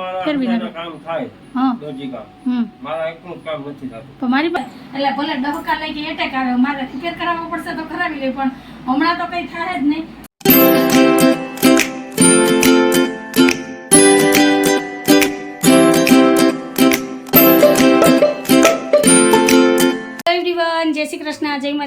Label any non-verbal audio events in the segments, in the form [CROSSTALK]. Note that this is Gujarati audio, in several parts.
મારા ફેરવી નાખો. કામ થાય હા. દરજી કામ મારા એકનું કામ નથી થતું. તો મારી એટલે ભલે દહકા લઈ કે એટેક આવે મારે ફિકર કરાવવો પડશે તો કરાવી લે પણ હમણાં તો કઈ થાય જ નહીં.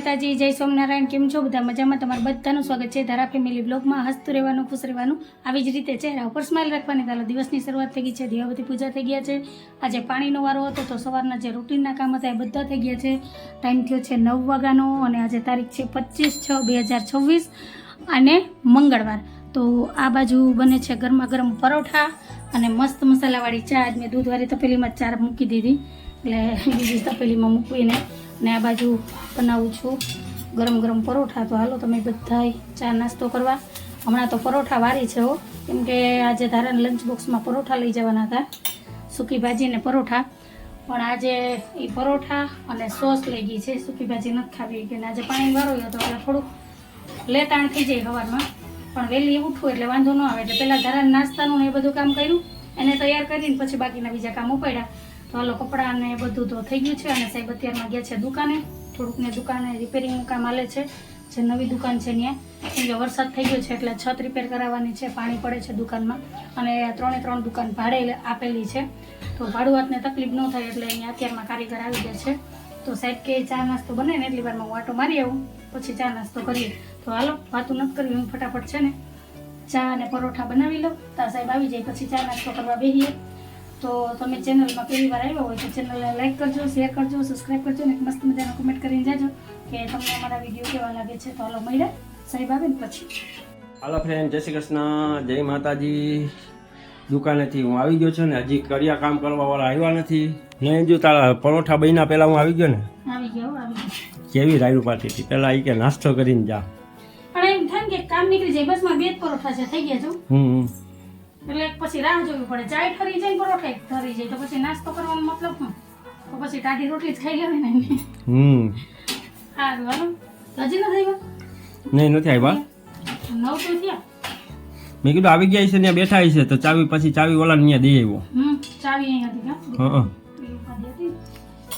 માતાજી, જય સોમનારાયણ કેમ છો? બધા મજામાં? તમારું બધાનું સ્વાગત છે. ધારા ફેમિલી બ્લોગમાં હસતું રહેવાનું, ખુશ રહેવાનું આવી જ રીતે ચહેરા ઉપર સ્માઇલ રાખવાની. ચાલો દિવસની શરૂઆત થઈ ગઈ છે. દેવાવતી પૂજા થઈ ગયા છે. આજે પાણીનો વારો હતો તો સવારના જે રૂટીનના કામ હતા એ બધા થઈ ગયા છે. ટાઈમ થયો છે નવ વાગ્યાનો અને આજે તારીખ છે પચીસ છ બે હજાર છવ્વીસ અને મંગળવાર. તો આ બાજુ બને છે ગરમા ગરમ પરોઠા અને મસ્ત મસાલાવાળી ચા. આજ મેં દૂધવાળી તપેલીમાં ચા મૂકી દીધી. એટલે બીજી તપેલીમાં મૂકીને અને આ બાજુ બનાવું છું. ગરમ ગરમ પરોઠા તો હાલો તમે બધાય ચા નાસ્તો કરવા. હમણાં તો પરોઠા વારી છે હો. કેમ કે આજે ધારાને લંચ બોક્સમાં પરોઠા લઈ જવાના હતા. સૂકી ભાજી ને પરોઠા. પણ આજે એ પરોઠા અને સોસ લઈ ગઈ છે. સૂકી ભાજી નથી ખાવી કે આજે પાણી વાળો હતો, એટલે થોડુંક લેટાણ થઈ જાય સવારમાં પણ વહેલી ઉઠવું એટલે વાંધો ન આવે. એટલે પહેલાં ધારા નાસ્તાનું ને એ બધું કામ કર્યું. એને તૈયાર કરીને પછી બાકીના બીજા કામ ઉપાડ્યા. તો હાલો કપડાં ને બધું તો થઈ ગયું છે અને સાહેબ અત્યારમાં ગયા છે દુકાને. થોડુંક ને દુકાને રિપેરિંગનું કામ હાલે છે. જે નવી દુકાન છે ત્યાં. કેમ કે વરસાદ થઈ ગયો છે એટલે છત રિપેર કરાવવાની છે, પાણી પડે છે દુકાનમાં. અને ત્રણે ત્રણ દુકાન ભાડે આપેલી છે. તો ભાડુઆતને તકલીફ ન થાય એટલે અહીંયા અત્યારમાં કારીગર આવી ગયા છે. તો સાહેબ કે ચા નાસ્તો બને ને એટલી વારમાં હું આટો મારી આવું. પછી ચા નાસ્તો કરીએ. તો હાલો, વાતું નથી કરવી, હું ફટાફટ છે ને ચા અને પરોઠા બનાવી લો તા સાહેબ આવી જાય, પછી ચા નાસ્તો કરવા બેસીએ તો તમે ચેનલમાં પહેલી વાર આવ્યા હોય તો ચેનલને લાઈક કરજો શેર કરજો સબસ્ક્રાઈબ કરજો અને મસ્ત મજાનો કમેન્ટ કરીને જાજો કે તમને અમારા વીડિયો કેવા લાગે છે. તો હાલો મળ્યા સાહેબ આવે ને પછી. હાલો ફ્રેન્ડ જય શ્રી કૃષ્ણ. જય માતાજી. દુકાનેથી હું આવી ગયો છું ને હજી કરિયા કામ કરવા વાળા આવ્યા નથી. નહીં જો તારા પરોઠા બન્યા પહેલા હું આવી ગયો ને. કેવી રાયડું પાડતી હતી? પહેલા એ કે નાસ્તો કરીને જા. પણ એમ થાય કે કામ નીકળી જાય બસમાં બે પરોઠા છે થઈ ગયા છો હમ. એટલે પછી રાહ જોવી પડે. ચાય ઠરી જાય ને પરોઠા ઠરી જાય. તો પછી નાસ્તો કરવાનો મતલબ શું? તો પછી ટાઢી રોટલી જ ખાઈ લેવાય ને હમ. સારું હાલો. હજી નથી આવ્યા? નહીં નથી આવ્યા. નવ તો થયા. મેં કીધું આવી ગયા છે ત્યાં બેઠા છે તો ચાવી પછી ચાવી ઓલા ત્યાં દઈ આવ્યો. હમ ચાવી અહીંયા હતી હા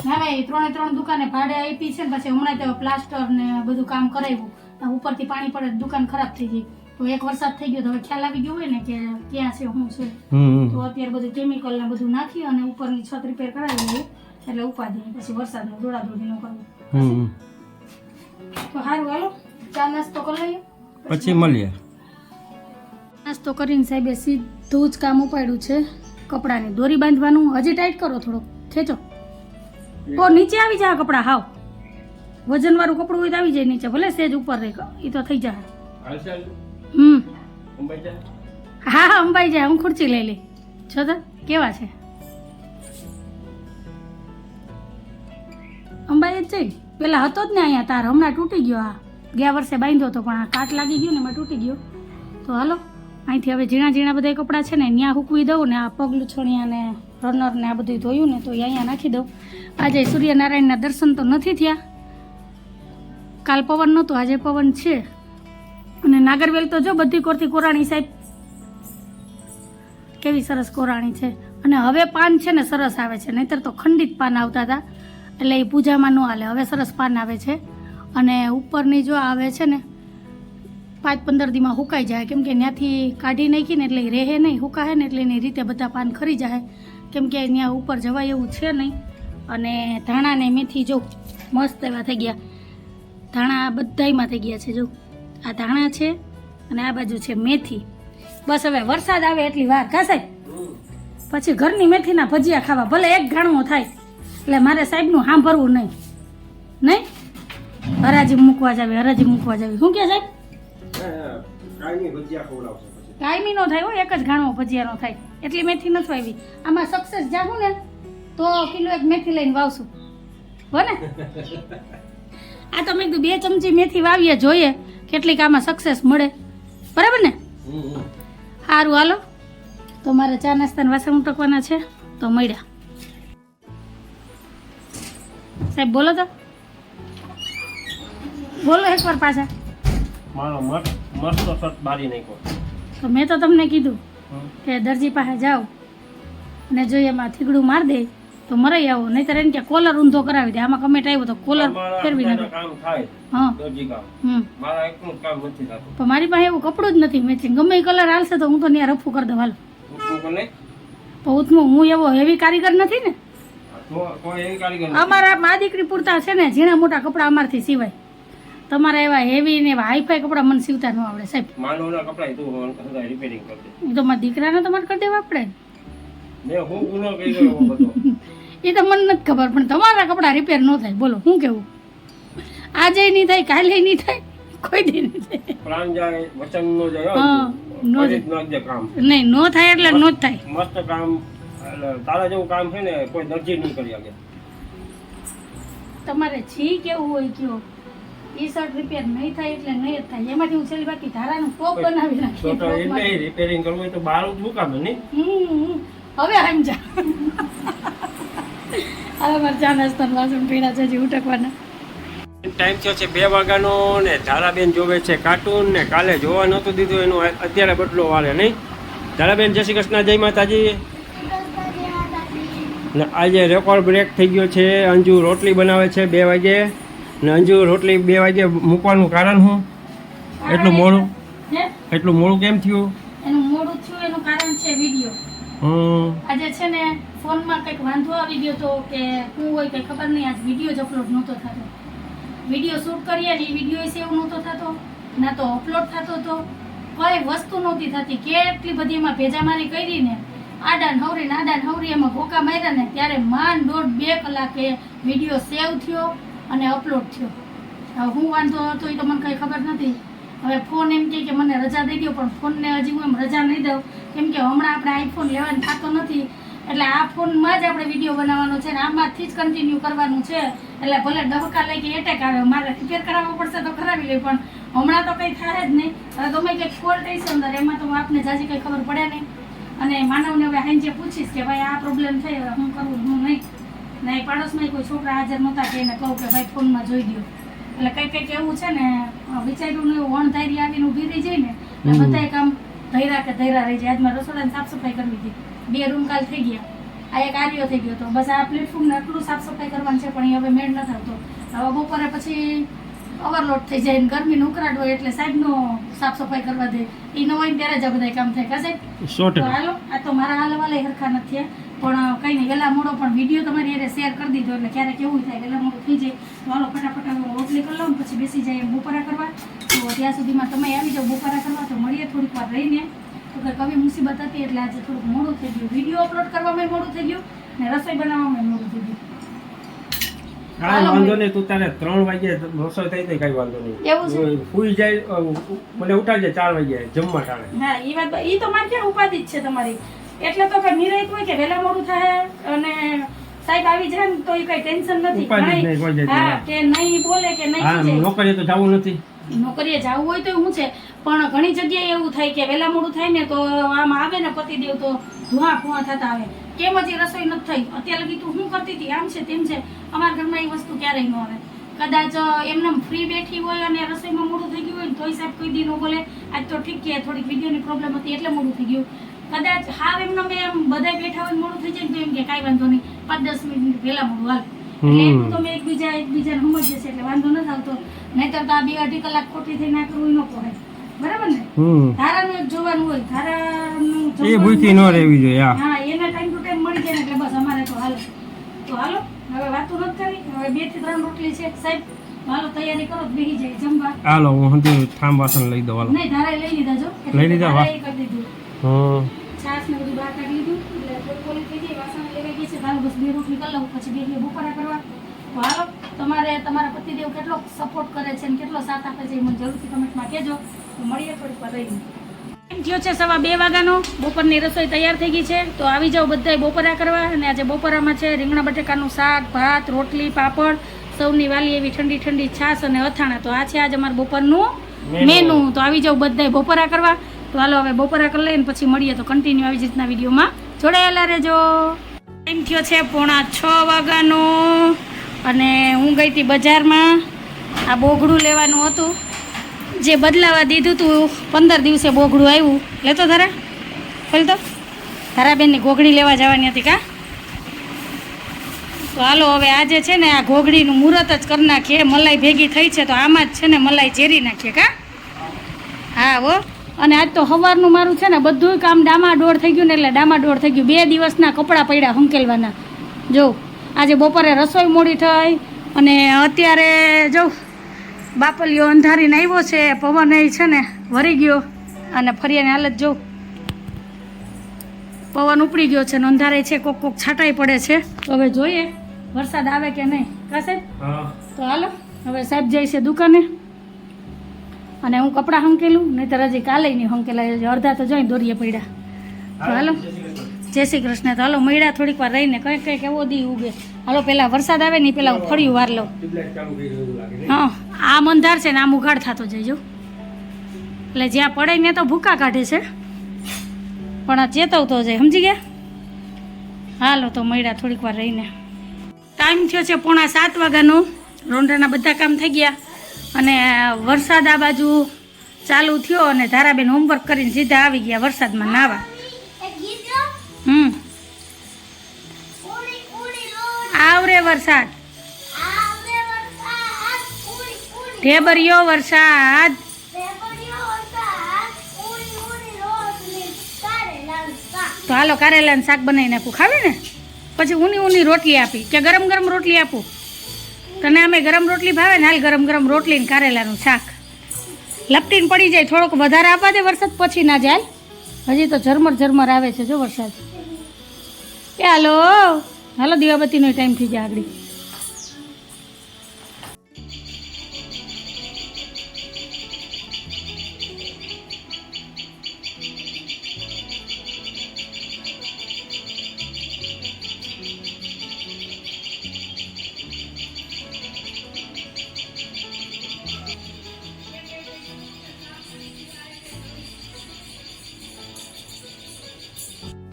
ના ભાઈ ત્રણે ત્રણ દુકાને ભાડે આપી છે ને પછી હમણાં તો પ્લાસ્ટર ને બધું કામ કરાવ્યું. ઉપરથી પાણી પડે દુકાન ખરાબ થઈ ગઈ. તો એક વરસાદ થઈ ગયો તો હવે ખ્યાલ આવી ગયો હોય ને કે ક્યાં છે શું છે. તો અત્યારે બધું કેમિકલ ને બધું નાખી અને ઉપરની છત રિપેર કરાવી દઈએ એટલે ઉપાધિ પછી વરસાદનું દોડાદોડી નું કરવું. તો સારું હાલો. ચા નાસ્તો કરી લઈએ. પછી મળીએ. નાસ્તો કરીને સાહેબે સીધું જ કામ ઉપાડ્યું છે કપડાની દોરી બાંધવાનું. હજી ટાઈટ કરો થોડો ખેંચો. તો નીચે આવી જાય કપડા હાવ. વજન વાળું કપડું હોય તો આવી જાય નીચે ભલે સેજ ઉપર રહે એ તો થઈ જાય હમ. હા હા અંબાઈ જાય. હું ખુરચી લઈ લઈ. છો તો કેવા છે? અંબાઈ જ જઈ. પેલા હતો જ ને અહીંયા તાર. હમણાં તૂટી ગયો આ. ગયા વર્ષે બાંધ્યો હતો પણ આ કાટ લાગી ગયો ને એમાં તૂટી ગયો. તો હાલો અહીંથી હવે ઝીણા ઝીણા બધા કપડાં છે ને ત્યાં હૂકવી દઉં ને આ પગલું છણિયા ને રનર ને આ બધું ધોયું ને તો એ અહીંયા નાખી દઉં. આજે સૂર્યનારાયણના દર્શન તો નથી થયા. કાલ પવન નહોતો આજે પવન છે. અને નાગરવેલ તો જો બધી કોરથી કોરાણી સાહેબ. કેવી સરસ કોરાણી છે. અને હવે પાન છે ને સરસ આવે છે. નહીતર તો ખંડિત પાન આવતા હતા. એટલે એ પૂજામાં ન હાલે. હવે સરસ પાન આવે છે. અને ઉપરની જો આવે છે ને, પાંચ પંદર દીમાં હુકાઈ જાય. કેમ કે ત્યાંથી કાઢી નાખીને એટલે રહે નહીં, હુકાહે ને એટલે એની રીતે બધા પાન ખરી જાય. કેમ કે ત્યાં ઉપર જવાય એવું છે નહીં. અને ધાણા ને મેથી જો મસ્ત એવા થઈ ગયા. ધાણા બધાયમાં થઈ ગયા છે, જો. આ ધાણા છે અને આ બાજુ છે મેથી. બસ હવે વરસાદ આવે એટલી વાર ખાશે પછી ઘરની મેથીના ભજીયા ખાવા ભલે એક ઘાણું થાય એટલે મારે સાહેબનું સાંભળવું નહીં. નહીં? હરાજી મૂકવા જાવે હરાજી મૂકવા જાવે. શું કે સાહેબ? કાયમી નો થાય હો એક જ ઘાણો ભજીયા નો થાય. એટલી મેથી નથી આવી આમાં સક્સેસ જાગું ને તો કિલો એક મેથી લઈને વાવશું. હો ને? [LAUGHS] આ તો મેં કીધું બે ચમચી મેથી વાવીએ જોઈએ. કેટલીક આમાં સક્સેસ મળે. બરાબર ને? સારું હાલો. તો મારે ચા નાસ્તાના વાસણ ઉટકવાના છે તો મળ્યા. સાહેબ બોલો તો. બોલો એકવાર પાછા. મારો મસ્ત મસ્ત શર્ટ બારી નાખ્યો. તો મેં તો તમને કીધું કે દરજી પાસે જાઓ અને જો એમાં થીગડું મારી દે તો મરાઈ આવો નહીં એને કે કોલર ઊંધો કરાવી દે. આમાં કમેન્ટ આવ્યો તો કોલર ફેરવી નાખો. હા. પણ મારી પાસે એવું કપડું જ નથી મેચિંગ. ગમે કલર હાલશે તો હું તો ત્યાં રફું કરી દઉં હાલ? તો હું એવો હેવી કારીગર નથી ને. અમારા મા દીકરી પૂરતા છે ને ઝીણા મોટા કપડાં અમારથી સિવાય. તમારા એવા હેવી ને એવા હાઈફાઈ કપડાં મને સીવતા ન આવડે સાહેબ. માનવના કપડાં તું રિપેરિંગ કરી દે તો મારા દીકરાને તમારે કરી દેવા આપણે મેં હું ગુનો કર્યો બધો. એ તો મને નથી ખબર પણ તમારા કપડાં રિપેર ન થાય. બોલો શું કેવું? આજે નહીં થાય કાલે નહીં થાય કોઈ દી નહીં થાય. પ્રાણ જાય વચન નો જાય હા, નો જાય. કામ. નહીં નો થાય એટલે નો જ થાય. મસ્ત કામ તારા જેવું કામ છે ને કોઈ દરજી નહીં કરી શકે. તમારે છી કેવું હોય કયો? ઈ શર્ટ રિપેર નહીં થાય એટલે નહીં જ થાય. એમાંથી હું છેલ્લી બાકી ધારાનું ટોપ બનાવી નાખી તો એટલે રિપેરિંગ કરવું હોય તો બહાર જ મુકામે નહીં. હવે સમજા હવે મારે ચા નાસ્તાનું વાસણ પીડા છે હજી ઉટકવાના. ટાઈમ થયો છે બે વાગ્યાનો ને ધારાબેન જોવે છે કાર્ટૂન ને કાલે જોવા નહોતું દીધું એનું અત્યારે બદલો વાલે નહીં. ધારાબેન જય શ્રી કૃષ્ણ જય માતાજી. ને આજે રેકોર્ડ બ્રેક થઈ ગયો છે અંજુ રોટલી બનાવે છે બે વાગે. ને અંજુ રોટલી બે વાગે મૂકવાનું કારણ શું? એટલું મોડું? એટલું મોડું કેમ થયું? એનું મોડું થયું એનું કારણ છે વીડિયો. હમ. આજે છે ને ફોનમાં કંઈક વાંધો આવી ગયો તો કે શું હોય કંઈ ખબર નહીં. આજ વીડિયો જ અપલોડ નહોતો થતો. વીડિયો શૂટ કરીએ ને એ વીડિયો સેવ નહોતો થતો, ના તો અપલોડ થતો તો કોઈ વસ્તુ નહોતી થતી. કેટલી બધી એમાં ભેજામારી કરી ને. આડાન હવરી આડાન હવરી એમાં ભોકા માર્યા ને ત્યારે માન દોઢ બે કલાકે વીડિયો સેવ થયો અને અપલોડ થયો. હવે હું વાંધો હતો એ તો મને કંઈ ખબર નથી. હવે ફોન એમ કે મને રજા દઈ દો પણ ફોનને હજી હું એમ રજા નહીં દઉં. કેમ કે હમણાં આપણે આઈફોન લેવાનું થતો નથી. એટલે આ ફોનમાં જ આપણે વીડિયો બનાવવાનો છે ને આમાંથી જ કન્ટિન્યુ કરવાનું છે. એટલે ભલે ડબકા લઈ કે એટેક આવે મારે રિપેર કરાવવો પડશે તો કરાવી લઈ પણ હમણાં તો કંઈ થાય જ નહીં. હવે ગમે કંઈક ફોલ્ટ છે અંદર એમાં તો આપને જાજી કંઈ ખબર પડે નહીં. અને માનવને હવે હાંજે પૂછીશ કે ભાઈ આ પ્રોબ્લેમ થઈ હવે હું કરું હું નહીં. ને એ પાડોશમાં કોઈ છોકરા હાજર નહોતા કે એને કહું કે ભાઈ ફોનમાં જોઈ દો એટલે કંઈક કંઈક એવું છે ને વિચાર્યું ને એવું અણધારી આવીને ઊભી રહી જાય ને એટલે. બધાય કામ ધૈરા કે ધૈરા રહી જાય. આજમાં રસોડાની સાફ સફાઈ કરવી હતી. બે રૂમ કાલ થઈ ગયા. આ એક આર્યો થઈ ગયો તો બસ આ પ્લેટફોર્મને આટલું સાફ સફાઈ કરવાનું છે પણ એ હવે મેળ ન થતો. હવે બપોરે પછી ઓવરલોડ થઈ જાય ને ગરમીનો ઉકળાટ હોય એટલે સાહેબનો સાફ સફાઈ કરવા દે. એ ન હોય ત્યારે જ આ બધા કામ થાય. કા સાહેબ? તો હાલો આ તો મારા હાલ વાલે હરખા નથી. પણ કંઈ નહીં વહેલા મોડો પણ વીડિયો તમારી એને શેર કરી દીધો એટલે ક્યારેક એવું થાય વહેલા મોડું થઈ જાય. તો હાલો ફટાફટ રોટલી કરી લઉં પછી બેસી જાય બપોરા કરવા. તો ત્યાં સુધીમાં તમે આવી જાઓ બપોરા કરવા તો મળીએ થોડીક વાર રહીને. તો કંઈક આવી મુસીબત હતી એટલે આજે થોડુંક મોડું થઈ ગયું. વીડિયો અપલોડ કરવામાં મોડું થઈ ગયું ને રસોઈ બનાવવામાં મોડું થઈ ગયું. કાંઈ વાંધો નહીં તું તારે ત્રણ વાગે રસોઈ થઈ જાય કાંઈ વાંધો નહીં. એવું જાય મને ઉઠાડજે ચાર વાગે જમવા ટાણે. હા એ વાત એ તો મારી ક્યાં ઉપાધિ જ છે તમારી. એટલે તો કઈ નિરાયત હોય કે વહેલા મોડું થાય અને સાહેબ આવી જાય ને તો એ કઈ ટેન્શન નથી. નહીં, હા કે બોલે કે નહીં હા નોકરીએ તો જવું નથી. નોકરીએ જવું હોય તો શું છે, પણ ઘણી જગ્યાએ એવું થાય કે વહેલા મોડું થાય ને તો આમ આવે ને પતિદેવ તો ધુઆ ફુઆ થતા આવે. કેમ હજી રસોઈ નથી થઈ? અત્યારે લગી તું શું કરતી હતી? આમ છે, તેમ છે. અમારા ઘરમાં એ વસ્તુ ક્યારેય ન આવે. કદાચ એમને ફ્રી બેઠી હોય અને રસોઈમાં મોડું થઈ ગયું હોય ને તોય સાહેબ કોઈ દી ન બોલે. આજ તો ઠીક કે થોડીક વિડીયોની પ્રોબ્લેમ હતી એટલે મોડું થઈ ગયું. કદાચ હાવ એમને મેં એમ બધા બેઠા હોય મોડું થઈ જાય તો એમ કે કાંઈ વાંધો નહીં. પાંચ દસ મિનિટ પહેલાં મોડું હાલ. એટલે એકબીજા એકબીજાને એટલે વાંધો નથી આવતો નહીંતર તો આ બે અઢી કલાક ખોટી થઈ ના કરવું ન પડે બરાબર ને? ધારાનું એક જોવાનું હોય ધારાનું એ ભૂખી ન રહેવી જોઈએ હા. હા એને ટાઈમ ટુ ટાઈમ મળી જાય ને એટલે બસ અમારે તો હાલો. તો હાલો હવે વાતું નથી કરી. હવે બેથી ત્રણ રોટલી છે. સાહેબ હાલો તૈયારી કરો તો જાય જમવા. હાલો હું હંધી થામ વાસણ લઈ દઉં હાલો. નહીં ધારાએ લઈ લીધા જો. લઈ લીધા, વાહ. કરી દીધું. હમ. છાશ ને બધું બહાર કાઢી લીધું. એટલે થઈ ગઈ વાસણ લેવાઈ ગઈ છે. હાલો બસ બે રોટલી કરી લઉં પછી બે બે બપોરા કરવા. હાલો તમારે તમારા પતિદેવ કેટલો સપોર્ટ કરે છે અને કેટલો સાથ આપે છે એ મને જરૂરથી કમેન્ટમાં કહેજો. મળીએ થોડીક વાર રહીને. થયો છે સવા બે વાગ્યાનો? બપોરની રસોઈ તૈયાર થઈ ગઈ છે. તો આવી જાઓ બધાય બપોરા કરવા. અને આજે બપોરામાં છે રીંગણા બટેકાનું શાક ભાત રોટલી પાપડ સૌની વાલી એવી ઠંડી ઠંડી છાશ અને અથાણા. તો આ છે આજે અમારું બપોરનું મેનુ. તો આવી જાઓ બધાય બપોરા કરવા. તો હાલો હવે બપોરા કરી લઈને પછી મળીએ. તો કન્ટિન્યુ આવી જ રીતના વિડીયોમાં. જોડાયેલા રહેજો. ટાઈમ થયો છે પોણા છ વાગ્યાનો અને હું ગઈ હતી બજારમાં. આ બોઘડું લેવાનું હતું. જે બદલાવા દીધું હતું પંદર દિવસે બોગડું આવ્યું. લેતો ધરા ખોલ તો. ધારાબેનની ઘોઘડી લેવા જવાની હતી કા? તો હાલો, હવે આજે છે ને, આ ઘોઘડીનું મુહૂર્ત જ કરી નાખીએ. મલાઈ ભેગી થઈ છે, તો આમાં જ છે ને, મલાઈ ચેરી નાખીએ કા? હા, હો. અને આજ તો સવારનું મારું છે ને બધું કામ ડામાડોળ થઈ ગયું ને એટલે ડામાડોળ થઈ ગયું. બે દિવસના કપડાં પડ્યા હંકેલવાના. જો આજે બપોરે રસોઈ મોડી થઈ અને અત્યારે જો બાપલીઓ અંધારીને આવ્યો છે પવન એ છે ને વરી ગયો અને ફરિયાની હાલત જો પવન ઉપડી ગયો છે ને અંધારે છે કોક કોક છાંટાઈ પડે છે. તો હવે જોઈએ વરસાદ આવે કે નહીં. કા સાહેબ? તો હાલો હવે સાહેબ જાય છે દુકાને. અને હું કપડાં હંકેલું નહીંતર હજી કાલે નહીં હંકેલા અડધા તો જોઈ દોરીએ પડ્યા. તો હાલો. જય શ્રી કૃષ્ણ. તો હાલો મળ્યા થોડીક વાર રહીને. કંઈક કંઈક એવો દી ઉગે. હાલો પેલા વરસાદ આવે ને પહેલાં હું ફળિયું વાર લઉં હા આમ અંધાર છે ને આમ ઉઘાડ થતો જઈજો એટલે જ્યાં પડે ને તો ભૂકા કાઢે છે. પણ આ ચેતવતો જાય સમજી ગયા? હાલો તો મળ્યા થોડીક વાર રહીને. ટાઈમ થયો છે પોણા સાત વાગ્યાનો. રોંઢાના બધા કામ થઈ ગયા. અને વરસાદ આ બાજુ ચાલુ થયો અને ધારાબેન હોમવર્ક કરીને સીધા આવી ગયા વરસાદમાં નાવા. હમ. આવરે વરસાદ. ઢેબરિયો વરસાદ. તો હાલો કારેલાનું શાક બનાવીને આપું ખાવે ને? પછી ઊની ઊની રોટલી આપી કે ગરમ ગરમ રોટલી આપું? તને અમે ગરમ રોટલી ભાવે ને હાલ ગરમ ગરમ રોટલી ને કારેલાનું શાક. લપટીને પડી જાય, થોડોક વધારે આપવા દે, વરસાદ પછી ના જાય. હજી તો ઝરમર ઝરમર આવે છે જો વરસાદ. એ હાલો હાલો દીવાબત્તીનો ટાઈમ થઈ જાય આગળ.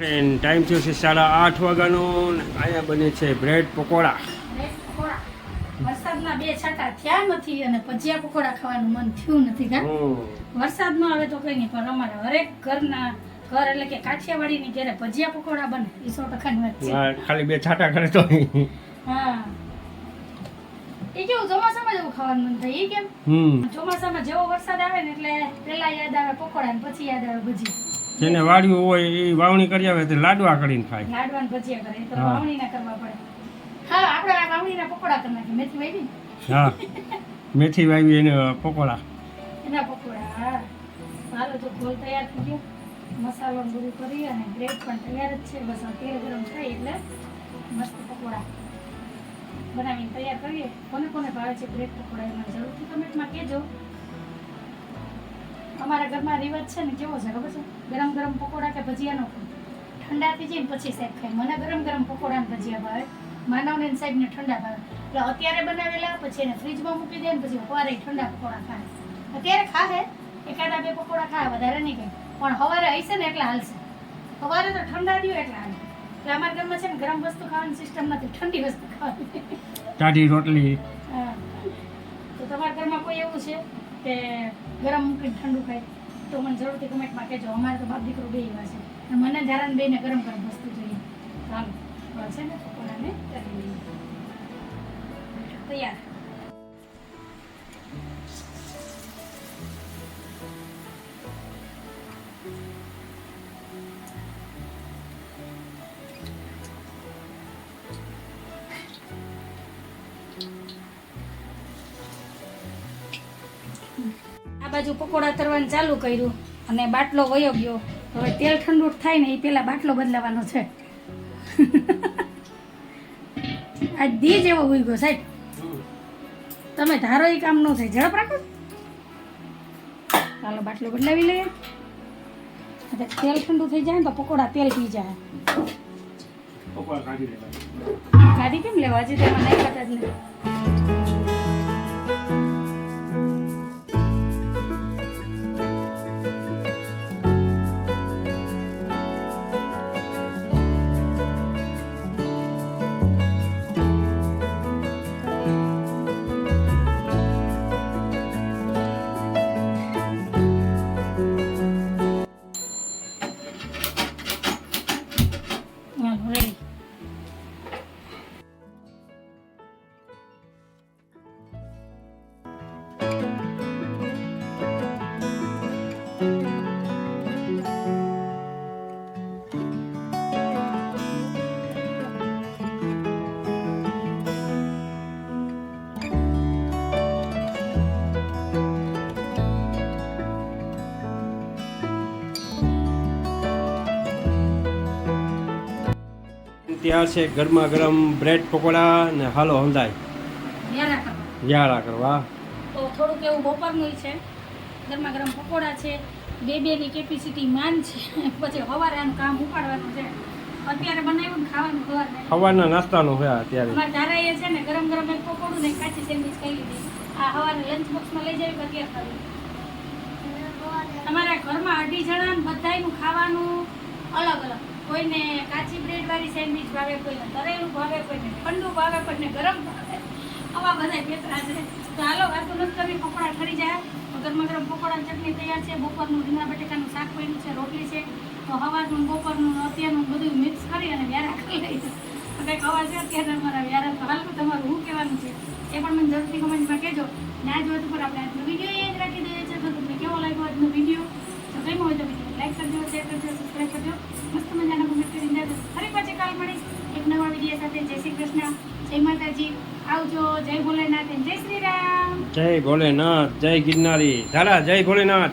ફ્રેન્ડ ટાઈમ થયો છે સાડા આઠ વાગ્યાનો અહીંયા બને છે બ્રેડ પકોડા. વરસાદના બે છાંટા થયા નથી અને ભજીયા પકોડા ખાવાનું મન થયું નથી કા? વરસાદમાં આવે તો કઈ નહીં પણ અમારા હરેક ઘરના ઘર એટલે કે કાઠિયાવાડીની ઘરે ભજીયા પકોડા બને એ સો ટકાની વાત છે. ખાલી બે છાટા કરે તો હા. એ કેવું ચોમાસામાં જેવું ખાવાનું મન થાય એ કેમ? ચોમાસામાં જેવો વરસાદ આવે ને એટલે પેલા યાદ આવે પકોડા ને પછી યાદ આવે ભજી જેને વાળ્યું હોય એ વાવણી કરી આવે તો લાડવા કરીને ખાય. લાડવા ભજીયા કરે તો. વાવણી ના કરવા પડે. હા આપણે આ વાવણીના પકોડા કરી નાખી મેથી વાવી હા. મેથી વાવી એને પકોડા. એના પકોડા હા. હાલો તો ગોલ તૈયાર થઈ ગયો. મસાલો ને કરી અને બ્રેડ પણ તૈયાર જ છે. બસ તેલ ગરમ થાય એટલે મસ્ત પકોડા બનાવીને તૈયાર કરીએ. કોને કોને ભાવે છે બ્રેડ પકોડા એમાં જરૂરથી કમેન્ટમાં કહેજો. અમારા ઘરમાં રિવાજ છે ને કેવો છે ખબર છે? ગરમ ગરમ પકોડા કે ભજીયાનો ઠંડા થઈ જાય ને પછી સાહેબ ખાય. મને ગરમ ગરમ પકોડા ને ભજીયા ભાવે. માનવને ને સાહેબને ઠંડા ભાવે. એટલે અત્યારે બનાવેલા પછી એને ફ્રીજમાં મૂકી દે ને પછી સવારે ઠંડા પકોડા ખાય. અત્યારે ખાહે. એકાદા બે પકોડા ખાય વધારે નહીં ખાય. પણ સવારે હશે ને એટલે હાલશે. સવારે તો ઠંડા દ્યો એટલે હાલે. એટલે અમારા ઘરમાં છે ને ગરમ વસ્તુ ખાવાની સિસ્ટમ નથી. ઠંડી વસ્તુ ખાવાની. ટાઢી રોટલી. હા. તો તમારા ઘરમાં કોઈ એવું છે કે ગરમ મૂકીને ઠંડુ ખાય, તો મને જરૂરથી કમેન્ટમાં કહેજો. અમારે તો બાપ દીકરો બે એવા છે. અને મને જરાને બેને ગરમ ગરમ વસ્તુ જોઈએ. ચાલો છે ને કરી લઈએ. તૈયાર. બાજુ પકોડા તરવાનું ચાલુ કર્યું અને બાટલો વયો ગયો. હવે તેલ ઠંડુ થાય ને એ પેલા બાટલો બદલાવાનો છે. [LAUGHS] આ દી જેવો હોઈ ગયો સાહેબ. તમે ધારો એ કામ ન થાય. ઝડપ રાખો. ચાલો બાટલો બદલાવી લઈએ. એટલે તેલ ઠંડુ થઈ જાય ને તો પકોડા તેલ પી જાય. કાઢી કેમ લેવા? હજી તેમાં નહીં ખાતા જ નહીં ત્યાં છે ગરમા ગરમ બ્રેડ પકોડા ને હાલો હંધાય. યારા કરવા. તો થોડુંક એવું બપોરનું છે. ગરમા ગરમ પકોડા છે. બે બેની કેપેસિટી માન છે. પછી હવારે આનું કામ ઉપાડવાનું છે. અત્યારે બનાવ્યું ને ખાવાનું સવારે હવારના નાસ્તાનો હોય અત્યારે. અમારે ધારાએ છે ને ગરમ ગરમ એક પકોડું ને કાચી સેન્ડવિચ ખાઈ લીધી. આ હવારે લંચ બોક્સમાં લઈ જાય કે અત્યારે ખાવી તમારા ઘરમાં અઢી જણા ને બધાયનું ખાવાનું અલગ અલગ. કોઈને કાચી બ્રેડ વાળી સેન્ડવિચ ભાવે, કોઈને તળેલું ભાવે, કોઈને ઠંડુ ભાવે, કોઈને ગરમ ભાવે. આવા બધા પેતરા છે. તો હાલો, વાતો નથી કરવી, પકોડા ઠરી જાય. ગરમા ગરમ પકોડા ચટણી તૈયાર છે. બપોરનું રીંગણા બટેકાનું શાક પડ્યું છે, રોટલી છે. તો સવારનું બપોરનું, અત્યારનું બધું મિક્સ કરી અને વ્યારા કરી લઈશું કંઈક અવાજ છે અત્યારે અમારા વ્યારા. તો તમારું શું કહેવાનું છે, એ પણ મને જરૂરથી કમેન્ટમાં કહેજો. ના જોયું પર આપણે આજનો વીડિયો એ જ રાખી દઈએ છીએ. તો તમને કેવો લાગ્યો આજનો વીડિયો તો ગમ્યો હોય તો લાઈક કરજો શેર કરજો સબસ્ક્રાઈબ કરજો. મસ્ત મજાના કમેન્ટ જાજો ફરી પાછી કાલ મળીશ એક નવા વીડિયો સાથે. જય શ્રી કૃષ્ણ. જય માતાજી. આવજો. જય ભોલેનાથ. જય શ્રી રામ. જય ભોલેનાથ. જય ગિરનારી. ધારા, જય ભોલેનાથ.